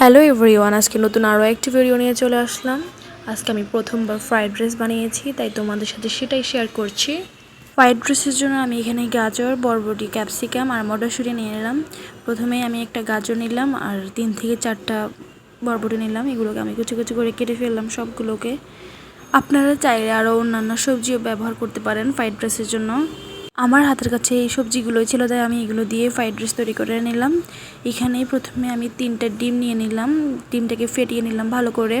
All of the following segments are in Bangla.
হ্যালো এভরিওয়ান আজকে নতুন আরও একটি ভিডিও নিয়ে চলে আসলাম। আজকে আমি প্রথমবার ফ্রাইড রাইস বানিয়েছি, তাই তোমাদের সাথে সেটাই শেয়ার করছি। ফ্রাইড রাইসের জন্য আমি এখানে গাজর, বরবটি ক্যাপসিকাম আর মটরশুঁটি নিয়ে নিলাম। প্রথমেই আমি একটা গাজর নিলাম আর তিন থেকে চারটা বরবটি নিলাম। এগুলোকে আমি কুচি কুচি করে কেটে ফেললাম সবগুলোকে। আপনারা চাইলে আরও অন্যান্য সবজিও ব্যবহার করতে পারেন ফ্রাইড রাইসের জন্য। আমার হাতের কাছে এই সবজিগুলোই ছিল, তাই আমি এগুলো দিয়ে ফ্রাইড রাইস তৈরি করে নিলাম। এখানেই প্রথমে আমি তিনটা ডিম নিয়ে নিলাম, ডিমটাকে ফেটিয়ে নিলাম ভালো করে।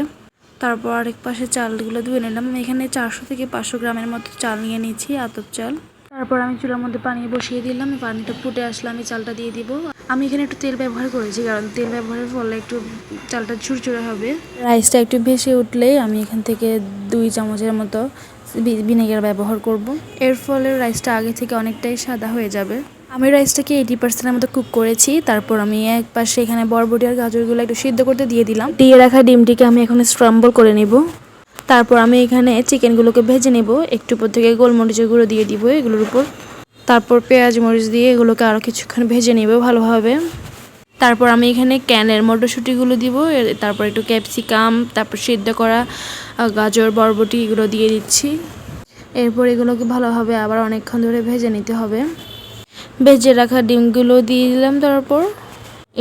তারপর আরেক পাশে চালগুলো ধুয়ে নিলাম। এখানে চারশো থেকে পাঁচশো গ্রামের মতো চাল নিয়ে নিয়েছি, আতপ চাল। তারপর আমি চুলার মধ্যে পানি বসিয়ে দিলাম, পানিটা ফুটে আসলে আমি চালটা দিয়ে দিব। আমি এখানে একটু তেল ব্যবহার করেছি, কারণ তেল ব্যবহারের ফলে একটু চালটা ঝুরঝুরে হবে। রাইসটা একটু ভেসে উঠলেই আমি এখান থেকে দুই চামচের মতো ভিনেগার ব্যবহার করব। এর ফলে রাইসটা আগে থেকে অনেকটাই সাদা হয়ে যাবে। আমি রাইসটাকে এইটি পার্সেন্টের মতো কুক করেছি। তারপর আমি এক পাশে এখানে বরবটি আর গাজরগুলো একটু সিদ্ধ করতে দিয়ে দিলাম। দিয়ে রাখা ডিমটিকে আমি এখন স্ক্রাম্বল করে নিব। তারপর আমি এখানে চিকেনগুলোকে ভেজে নেব। একটু উপর থেকে গোলমরিচের গুঁড়ো দিয়ে দিব এগুলোর উপর। তারপর পেঁয়াজ, মরিচ দিয়ে এগুলোকে আরও কিছুক্ষণ ভেজে নেব ভালোভাবে। তারপর আমি এখানে ক্যানের মটরশুঁটিগুলো দিব তারপর একটু ক্যাপসিকাম, তারপর সিদ্ধ করা গাজর, বরবটি এগুলো দিয়ে দিচ্ছি। এরপর এগুলোকে ভালোভাবে আবার অনেকক্ষণ ধরে ভেজে নিতে হবে। ভেজে রাখা ডিমগুলো দিয়ে দিলাম তারপর।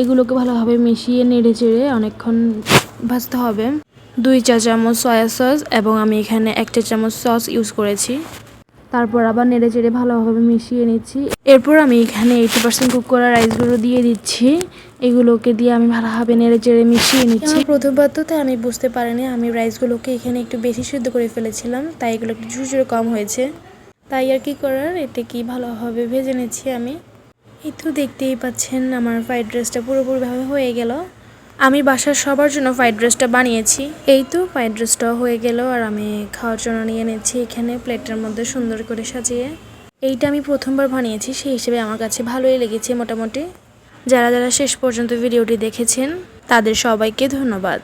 এগুলোকে ভালোভাবে মিশিয়ে নেড়ে চেড়ে অনেকক্ষণ ভাজতে হবে। দুই চা চামচ সয়া সস এবং আমি এখানে একটা চামচ সস ইউজ করেছি। তারপর আবার নেড়ে চেড়ে ভালোভাবে মিশিয়ে নিচ্ছি। এরপর আমি এখানে এইটি পার্সেন্ট কুক করা রাইসগুলো দিয়ে দিচ্ছি। এগুলোকে দিয়ে আমি ভালোভাবে নেড়ে চেড়ে মিশিয়ে নিচ্ছি। প্রথমবার তো তাই আমি বুঝতে পারিনি। আমি রাইসগুলোকে এখানে একটু বেশি সিদ্ধ করে ফেলেছিলাম, তাই এগুলো একটু ঝুরঝুরে কম হয়েছে। তাই আর কি করার? এটা কি ভালোভাবে ভেজে নিচ্ছি আমি। এই তো দেখতেই পাচ্ছেন আমার ফ্রাইড রাইসটা পুরোপুরিভাবে হয়ে গেল। আমি বাসার সবার জন্য ফ্রাইড রাইসটা বানিয়েছি। এই তো ফ্রাইড রাইসটাও হয়ে গেল আর আমি খাওয়ার জন্য নিয়ে নিচ্ছি এখানে প্লেটের মধ্যে সুন্দর করে সাজিয়ে। এইটা আমি প্রথমবার বানিয়েছি, সেই হিসেবে আমার কাছে ভালোই লেগেছে মোটামুটি। যারা যারা শেষ পর্যন্ত ভিডিওটি দেখেছেন, তাদের সবাইকে ধন্যবাদ।